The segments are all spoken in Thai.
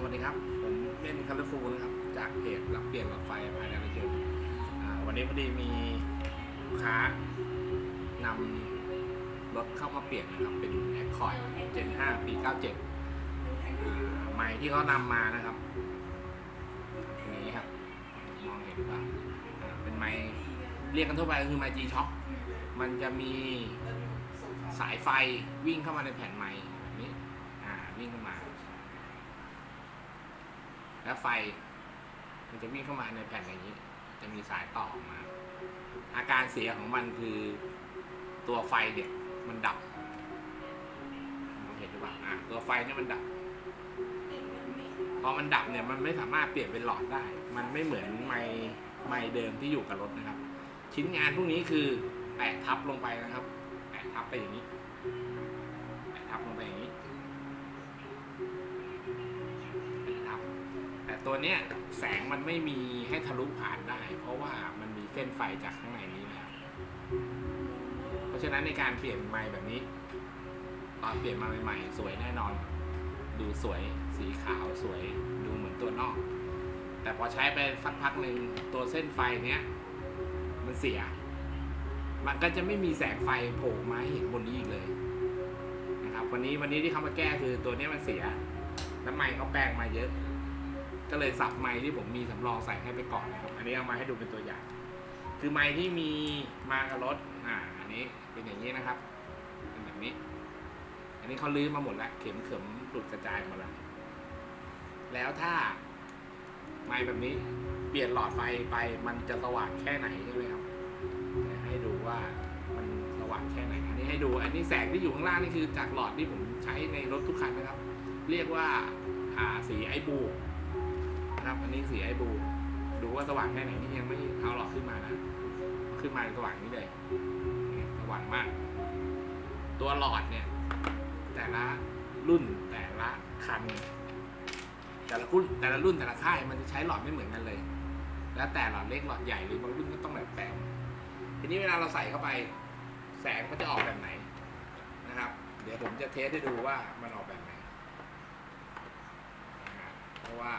สวัสดีครับ ผมเล่นคัลเลอร์ฟูนะครับ จากเพจรับเปลี่ยนรถไฟภายในประเทศอ่าวันนี้พอดีมีลูกค้านำรถเข้ามาเปลี่ยนนะครับ เป็น Accord Gen 5 ปี 97 ใหม่ที่เขานำมานะครับนี้ครับ มองเห็นหรือเปล่าอ่าเป็นไม้เรียกกันทั่วไปก็คือไม้ G Shock มันจะมีสายไฟวิ่งเข้ามาในแผ่นไม้แบบนี้อ่าวิ่งเข้ามา แล้วไฟ มันจะวิ่งเข้ามาในแผ่นอย่างนี้ จะมีสายต่อออกมา อาการเสียของมันคือตัวไฟเนี่ยมันดับมองเห็นหรือเปล่าอะตัวไฟเนี่ยมันดับ พอมันดับเนี่ยมันไม่สามารถเปลี่ยนเป็นหลอดได้ มันไม่เหมือนไม้ไม้เดิมที่อยู่กับรถนะครับ ชิ้นงานพวกนี้คือแปะทับลงไปนะครับ แปะทับไปอย่างนี้ ต่ตัวเนี้ยแสงมันไม่มีให้ทะลุผ่านได้ เพราะว่ามันมีเส้นไฟจากข้างในนี้แล้วเพราะฉะนั้นในการเปลี่ยนไม้แบบนี้ตอนเปลี่ยนมาใหม่ๆ สวยแน่นอน ดูสวยสีขาวสวยดูเหมือนตัวนอก แต่พอใช้ไปสักพักหนึ่งตัวเส้นไฟเนี้ยมันเสีย มันก็จะไม่มีแสงไฟโผล่มาให้เห็นบนนี้อีกเลยนะครับวันนี้วันนี้ที่เขามาแก้คือตัวเนี้ยมันเสียแล้วไม้เขาแปลงมาเยอะ ก็เลยสับไม้ที่ผมมีสำรองใส่ให้ไปก่อนนะครับ อันนี้เอามาให้ดูเป็นตัวอย่าง คือไม้ที่มีมากับรถอ่าอันนี้เป็นอย่างนี้นะครับเป็นแบบนี้ อันนี้เขาลื้อมาหมดแล้วเข็มเข็มหลุดกระจายหมดแล้วแล้วถ้าไม้แบบนี้เปลี่ยนหลอดไฟไปมันจะสว่างแค่ไหนใช่ไหมครับให้ดูว่ามันสว่างแค่ไหนอันนี้ให้ดูอันนี้แสงที่อยู่ข้างล่างนี่คือจากหลอดที่ผมใช้ในรถทุกคันนะครับ เรียกว่าอ่าสีไอบู นะครับ อันนี้สีไอบู ดูว่าสว่างแค่ไหนนี่ยังไม่เอาหลอดขึ้นมานะ ขึ้นมาสว่างนี้เลยสว่างมาก ตัวหลอดเนี่ย แต่ละรุ่นแต่ละคัน แต่ละรุ่นแต่ละรุ่นแต่ละค่ายมันจะใช้หลอดไม่เหมือนกันเลย แล้วแต่หลอดเล็กหลอดใหญ่หรือบางรุ่นก็ต้องแบบแปลงทีนี้เวลาเราใส่เข้าไป แสงมันจะออกแบบไหนนะครับ เดี๋ยวผมจะเทสให้ดูว่ามันออกแบบไหนเพราะว่า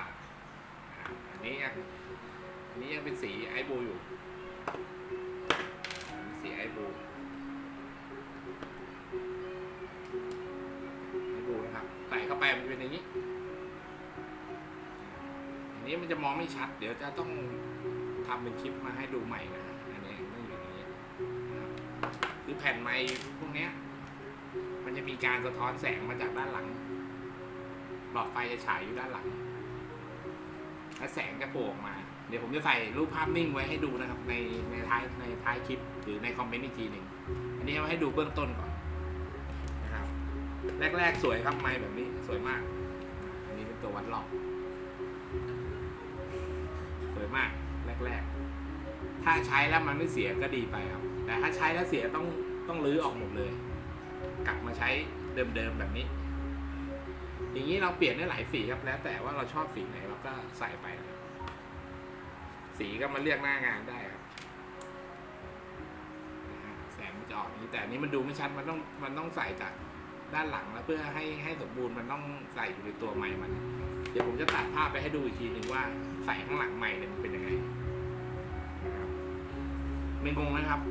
นนี้ยังอันนี้ยังเป็นสีไอบูอยู่ สีไอบูไอบูนะครับ ใส่เข้าไปมันจะเป็นอย่างนี้ อันนี้มันจะมองไม่ชัด เดี๋ยวจะต้องทำเป็นคลิปมาให้ดูใหม่นะฮะอันนี้ต้องอยู่อย่างนี้นะครับคือแผ่นไม้พวกเนี้ย มันจะมีการสะท้อนแสงมาจากด้านหลัง หลอดไฟจะฉายอยู่ด้านหลัง และแสงจะโผล่ออกมา เดี๋ยวผมจะใส่รูปภาพนิ่งไว้ให้ดูนะครับ ในในท้ายในท้ายคลิป หรือในคอมเมนต์อีกทีหนึ่งอันนี้เอาไว้ให้ดูเบื้องต้นก่อนนะครับ แรก ๆ สวยครับไม้แบบนี้สวยมาก อันนี้เป็นตัววัดหลอกสวยมากแรก ๆ ถ้าใช้แล้วมันไม่เสียก็ดีไปครับ แต่ถ้าใช้แล้วเสียต้องต้องรื้อออกหมดเลย กลับมาใช้เดิมๆแบบนี้ อย่างนี้เราเปลี่ยนได้หลายสีครับแล้ว แต่ว่าเราชอบสีไหนเราก็ใส่ไปครับสีก็มาเลือกหน้างานได้ครับแสงมันจะออกนี้แต่นนี้มันดูไม่ชัดมันต้องมันต้องใส่จากด้านหลังแล้วเพื่อให้ให้สมบูรณ์มันต้องใส่อยู่ในตัวไม้มัน เดี๋ยวผมจะตัดภาพไปให้ดูอีกทีหนึ่งว่าใส่ข้างหลังไม้เนี่ยมันเป็นยังไงนะครับไม่งงนะครับ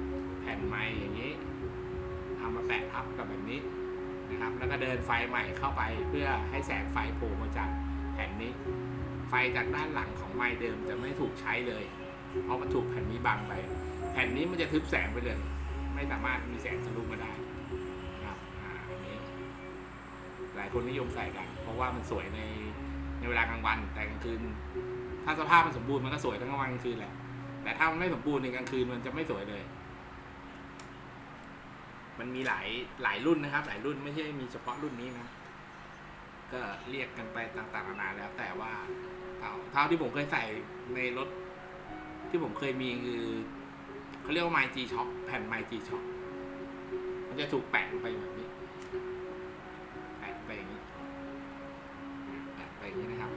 แผ่นไม้อย่างนี้ทำมาแปะทับกับแบบนี้ นะครับ แล้วก็เดินไฟใหม่เข้าไปเพื่อให้แสงไฟโผล่มาจากแผ่นนี้ ไฟจากด้านหลังของไม้เดิมจะไม่ถูกใช้เลย เพราะมันถูกแผ่นนี้บังไป แผ่นนี้มันจะทึบแสงไปเลย ไม่สามารถมีแสงทะลุมาได้นะครับอ่าอันนี้ หลายคนนิยมใส่กัน เพราะว่ามันสวยในในเวลากลางวันแต่กลางคืน ถ้าสภาพมันสมบูรณ์มันก็สวยทั้งกลางวันกลางคืนแหละแต่ถ้ามันไม่สมบูรณ์ในกลางคืนมันจะไม่สวยเลย มันมีหลายหลายรุ่นนะครับ หลายรุ่นไม่ใช่มีเฉพาะรุ่นนี้นะ ก็เรียกกันไปต่างๆนานาแล้ว แต่ว่าเท่าเท่าที่ผมเคยใส่ในรถ ที่ผมเคยมีคือเขาเรียกว่าไมจีช็อปแผ่นไมจีช็อปมันจะถูกแปะลงไปแบบนี้แปะไปอย่างนี้แปะไปอย่างนี้นะครับ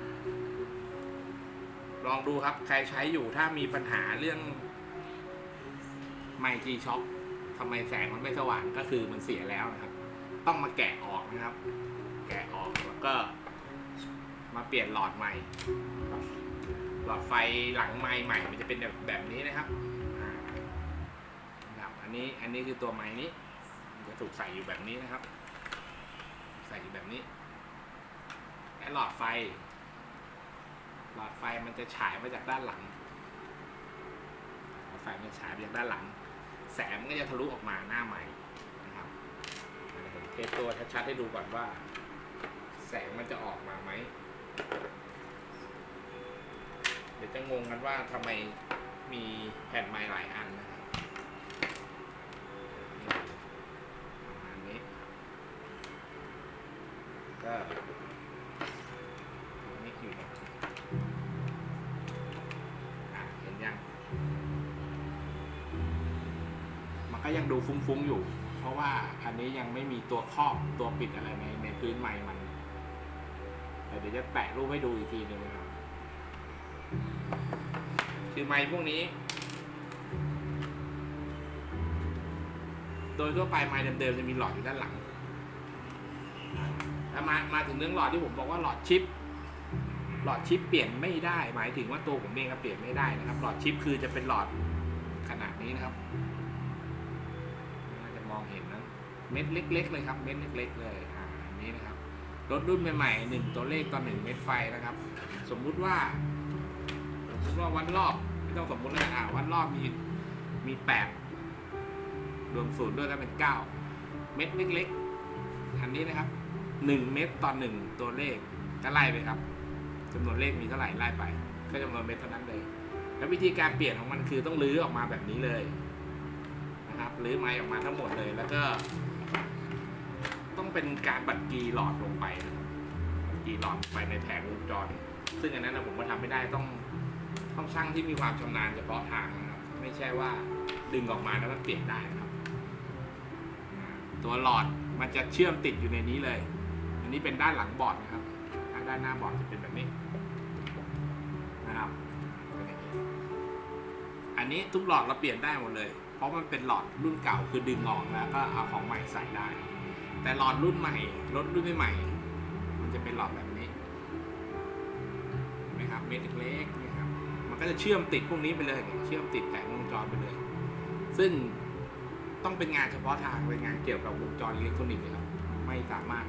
ลองดูครับใครใช้อยู่ถ้ามีปัญหาเรื่องไมจีช็อป ทำไมแสงมันไม่สว่างก็คือมันเสียแล้วนะครับ ต้องมาแกะออกนะครับ แกะออกแล้วก็ มาเปลี่ยนหลอดใหม่ หลอดไฟหลังไม้ใหม่ มันจะเป็นแบบแบบนี้นะครับครับอันนี้อันนี้คือตัวไม้นี้มันจะถูกใส่อยู่แบบนี้นะครับ ใส่อยู่แบบนี้และหลอดไฟ หลอดไฟมันจะฉายมาจากด้านหลัง หลอดไฟมันฉายมาจากด้านหลัง แสงมันก็จะทะลุออกมาหน้าไม้นะครับเดี๋ยวผมเทสตัวชัดๆให้ดูก่อนว่า แสงมันจะออกมาไหมเดี๋ยวจะงงกันว่าทำไมมีแผ่นไม้หลายอันนะครับประมาณนี้ก็ ดูฟุ้งๆอยู่ เพราะว่าอันนี้ยังไม่มีตัวครอบตัวปิดอะไรในในพื้นไม้มันแต่เดี๋ยวจะแปะรูปให้ดูอีกทีหนึ่งนะครับคือไม้พวกนี้ โดยทั่วไปไม้เดิมๆจะมีหลอดอยู่ด้านหลังแล้วมามาถึงเรื่องหลอดที่ผมบอกว่าหลอดชิป หลอดชิปเปลี่ยนไม่ได้ หมายถึงว่าตัวผมเองก็เปลี่ยนไม่ได้นะครับ หลอดชิปคือจะเป็นหลอดขนาดนี้นะครับ เม็ดเล็ก ๆ เลยครับ เม็ดเล็ก ๆ เลยอ่าอันนี้นะครับ รถรุ่นใหม่ๆหนึ่งตัวเลขต่อหนึ่งเม็ดไฟนะครับ สมมุติว่าสมมติว่าวันรอบไม่ต้องสมมุตินะอ่าวันรอบมีมีแปดรวมศูนย์ด้วยก็เป็นเก้าเม็ดเล็กๆอันนี้นะครับหนึ่งเม็ดต่อหนึ่งตัวเลขก็ไล่ไปครับจำนวนเลขมีเท่าไหร่ไล่ไป ก็จำนวนเม็ดเท่านั้นเลย แล้ววิธีการเปลี่ยนของมันคือต้องลื้อออกมาแบบนี้เลยนะครับ ลื้อไม้ออกมาทั้งหมดเลย แล้วก็ เป็นการบัดกีหลอดลงไปนะครับบัดกีหลอดไปในแผงวงจร ซึ่งอันนั้นนะผมก็ทำไม่ได้ต้องต้องช่างที่มีความชำนาญเฉพาะทางนะครับ ไม่ใช่ว่าดึงออกมาแล้วมันเปลี่ยนได้นะครับ ตัวหลอดมันจะเชื่อมติดอยู่ในนี้เลย อันนี้เป็นด้านหลังบอร์ดนะครับด้านหน้าบอร์ดจะเป็นแบบนี้นะครับอันนี้ทุกหลอดเราเปลี่ยนได้หมดเลย เพราะมันเป็นหลอดรุ่นเก่าคือดึงออกแล้วก็เอาของใหม่ใส่ได้ แต่หลอดรุ่นใหม่รถรุ่นใหม่ มันจะเป็นหลอดแบบนี้เห็นไหมครับเม็ดเล็กๆนี่ครับ มันก็จะเชื่อมติดพวกนี้ไปเลยเนี่ยเชื่อมติดแผงวงจรไปเลย ซึ่งต้องเป็นงานเฉพาะทางเป็นงานเกี่ยวกับวงจรอิเล็กทรอนิกส์นะครับ ไม่สามารถ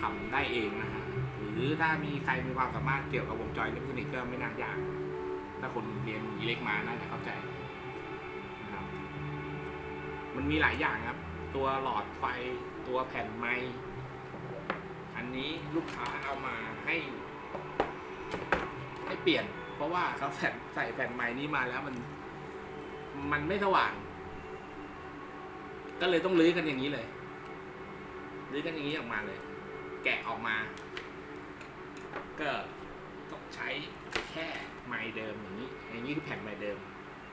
ทำได้เองนะฮะ หรือถ้ามีใครมีความสามารถเกี่ยวกับวงจรอิเล็กทรอนิกส์ก็ไม่น่ายาก ถ้าคนเรียนอิเล็กมาน่าจะเข้าใจนะครับ มันมีหลายอย่างครับ ตัวหลอดไฟตัวแผ่นไม้อันนี้ลูกค้าเอามาให้ ให้เปลี่ยน เพราะว่าเขาใส่ใส่แผ่นใหม่นี้มาแล้วมัน มันไม่สว่าง ก็เลยต้องลื้อกันอย่างนี้เลยลื้อกันอย่างนี้ออกมาเลย แกะออกมา ก็ต้องใช้แค่ไม้เดิมอย่างนี้ อย่างนี้คือแผ่นไม้เดิม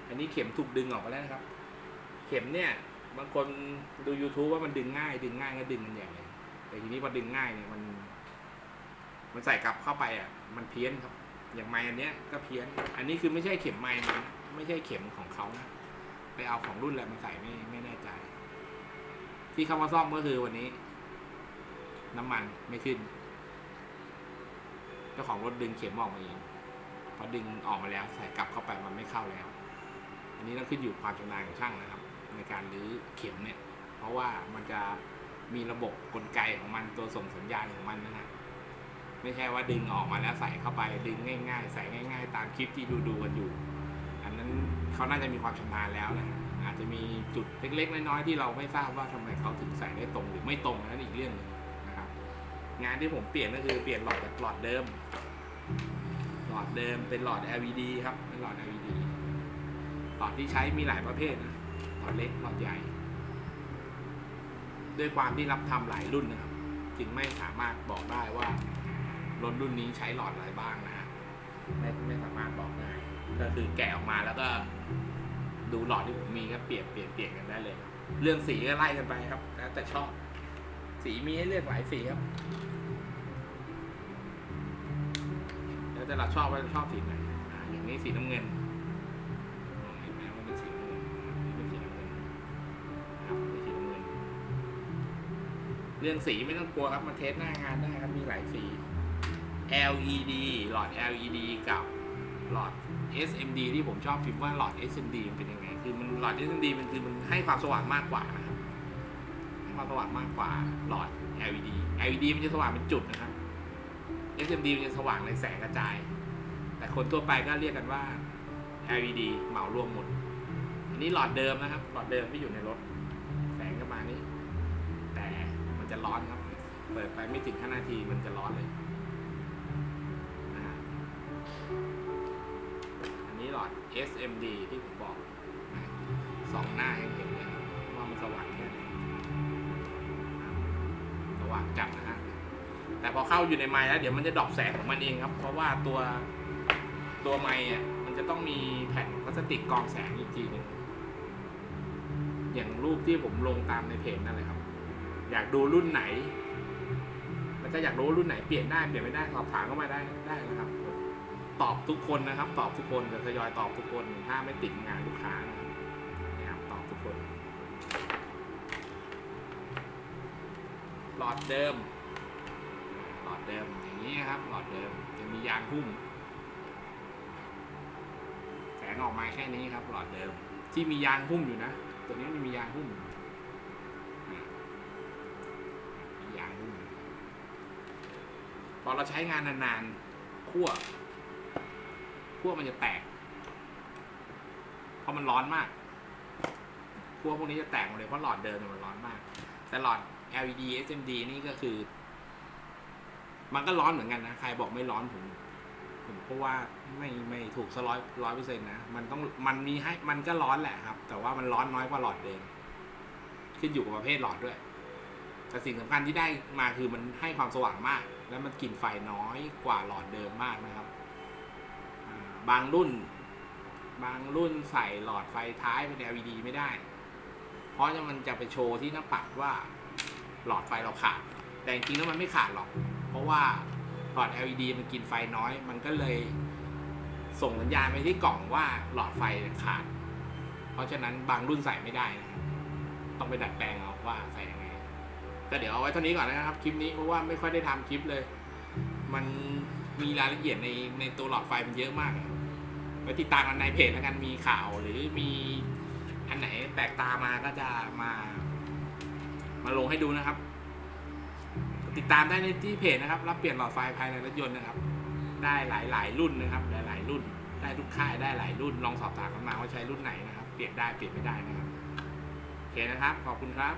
อันนี้เข็มถูกดึงออกมาแล้วนะครับ เข็มเนี่ย บางคนดู YouTube ว่ามันดึงง่าย ดึงง่ายก็ดึงกันใหญ่เลยแต่ทีนี้พอดึงง่ายเนี่ยมัน มันใส่กลับเข้าไปอะ มันเพี้ยนครับ อย่างไม้อันเนี้ยก็เพี้ยน อันนี้คือไม่ใช่เข็มไม้นนะไม่ใช่เข็มของเขานะไปเอาของรุ่นอะไรมาใส่ไม่ไม่แน่ใจ ที่เขามาซ่อมก็คือวันนี้ น้ำมันไม่ขึ้นเจ้าของรถดึงเข็มออกมาเองพอดึงออกมาแล้ว ใส่กลับเข้าไปมันไม่เข้าแล้ว อันนี้ต้องขึ้นอยู่ความชำนาญของช่างนะครับ ในการรื้อเข็มเนี่ย เพราะว่ามันจะมีระบบกลไกของมันตัวส่งสัญญาณของมันนะฮะไม่ใช่ว่าดึงออกมาแล้วใส่เข้าไปดึงง่ายๆ ใส่ง่าย ๆ ตามคลิปที่ดูดูกันอยู่ อันนั้นเขาน่าจะมีความชำนาญแล้วนะฮะอาจจะมีจุดเล็กๆน้อยๆที่เราไม่ทราบว่าทำไมเขาถึงใส่ได้ตรงหรือไม่ตรงนั่นอีกเรื่องหนึงนะครับงานที่ผมเปลี่ยนก็คือเปลี่ยนหลอดจากหลอดเดิม หลอดเดิมเป็นหลอด LED ครับเป็นหลอด LED หลอดที่ใช้มีหลายประเภทนะ หลอดเล็กหลอดใหญ่ ด้วยความที่รับทำหลายรุ่นนะครับ จึงไม่สามารถบอกได้ว่ารถรุ่นนี้ใช้หลอดอะไรบ้างนะฮะไม่ไม่สามารถบอกได้ ก็คือแกะออกมาแล้วก็ ดูหลอดที่ผมมีก็เปลี่ยนเปลี่ยนเปลี่ยนกันได้เลย เรื่องสีก็ไล่กันไปครับแล้วแต่ชอบ สีมีให้เลือกหลายสีครับแล้วแต่เราชอบว่าชอบสีไหนอ่าอย่างนี้สีน้ำเงิน เรื่องสีไม่ต้องกลัวครับมาเทสหน้างานได้ครับมีหลายสี LED หลอด LED กับหลอด SMD ที่ผมชอบพิมพ์ว่าหลอด SMD มันเป็นยังไงคือมันหลอด SMD มันคือมันให้ความสว่างมากกว่านะครับให้ความสว่างมากกว่าหลอด LED LED มันจะสว่างเป็นจุดนะครับ SMD มันจะสว่างในแสงกระจาย แต่คนทั่วไปก็เรียกกันว่า LED เหมารวมหมด อันนี้หลอดเดิมนะครับ หลอดเดิมที่อยู่ในรถ ร้อนครับ เปิดไปไม่ถึง5นาทีมันจะร้อนเลยนะฮะอันนี้หลอด SMD ที่ผมบอกสองหน้าให้เห็นเลยว่ามันสว่างแค่ไหนสว่างจัดนะฮะ แต่พอเข้าอยู่ในไม้แล้วเดี๋ยวมันจะดรอปแสงของมันเองครับ เพราะว่าตัวตัวไม้อะมันจะต้องมีแผ่นพลาสติกกรองแสงอีกทีหนึ่งอย่างรูปที่ผมลงตามในเพจนั่นเลยครับ อยากดูรุ่นไหน แล้วก็อยากรู้รุ่นไหนเปลี่ยนได้เปลี่ยนไม่ได้สอบถามเข้ามาได้ได้นะครับ ตอบทุกคนนะครับ ตอบทุกคนจะทยอยตอบทุกคน ถ้าไม่ติดงานลูกค้านะครับนะครับตอบทุกคน หลอดเดิม หลอดเดิมอย่างนี้ครับ หลอดเดิมจะมียางหุ้มแสงออกมาแค่นี้ครับ หลอดเดิม ที่มียางหุ้มอยู่นะ ตัวนี้มีมียางหุ้มนี่มียางหุ้ม พ อเราใช้งานนานๆขั้วขั้วมันจะแตกเพราะมันร้อนมากขั้วพวกนี้จะแตกหมดเลยเพราะหลอดเดิมเนี่ยมันร้อนมาก แต่หลอด LED SMD นี่ก็คือ มันก็ร้อนเหมือนกันนะใครบอกไม่ร้อนผมผมก็ว่าไม่ไม่ถูกสร้อยร้อยเปอร์เซ็นต์นะมันต้องมันมีให้มันก็ร้อนแหละครับ แต่ว่ามันร้อนน้อยกว่าหลอดเดิมขึ้นอยู่กับประเภทหลอดด้วย แต่สิ่งสำคัญที่ได้มาคือมันให้ความสว่างมาก แล้วมันกินไฟน้อยกว่าหลอดเดิมมากนะครับ บางรุ่น บางรุ่นใส่หลอดไฟท้ายเป็น LED ไม่ได้ เพราะมันจะไปโชว์ที่หน้าปัดว่าหลอดไฟเราขาด แต่จริงๆแล้วมันไม่ขาดหรอก เพราะว่าหลอด LED มันกินไฟน้อย มันก็เลยส่งสัญญาณไปที่กล่องว่าหลอดไฟขาด เพราะฉะนั้นบางรุ่นใส่ไม่ได้นะครับ ต้องไปดัดแปลงเอาว่าใส่ยัง ก็เดี๋ยวเอาไว้เท่านี้ก่อนนะครับคลิปนี้เพราะว่าไม่ค่อยได้ทำคลิปเลย มันมีรายละเอียดในในตัวหลอดไฟมันเยอะมากไปติดตามกันในเพจแล้วกันมีข่าวหรือมีอันไหนแปลกตามาก็จะมา มาลงให้ดูนะครับ ติดตามได้ในที่เพจนะครับ รับเปลี่ยนหลอดไฟภายในรถยนต์นะครับ ได้หลายหลายรุ่นนะครับหลายหลายรุ่น ได้ทุกค่ายได้หลายรุ่นลองสอบถามกันมาว่าใช้รุ่นไหนนะครับ เปลี่ยนได้เปลี่ยนไม่ได้นะครับโอเคนะครับ ขอบคุณครับ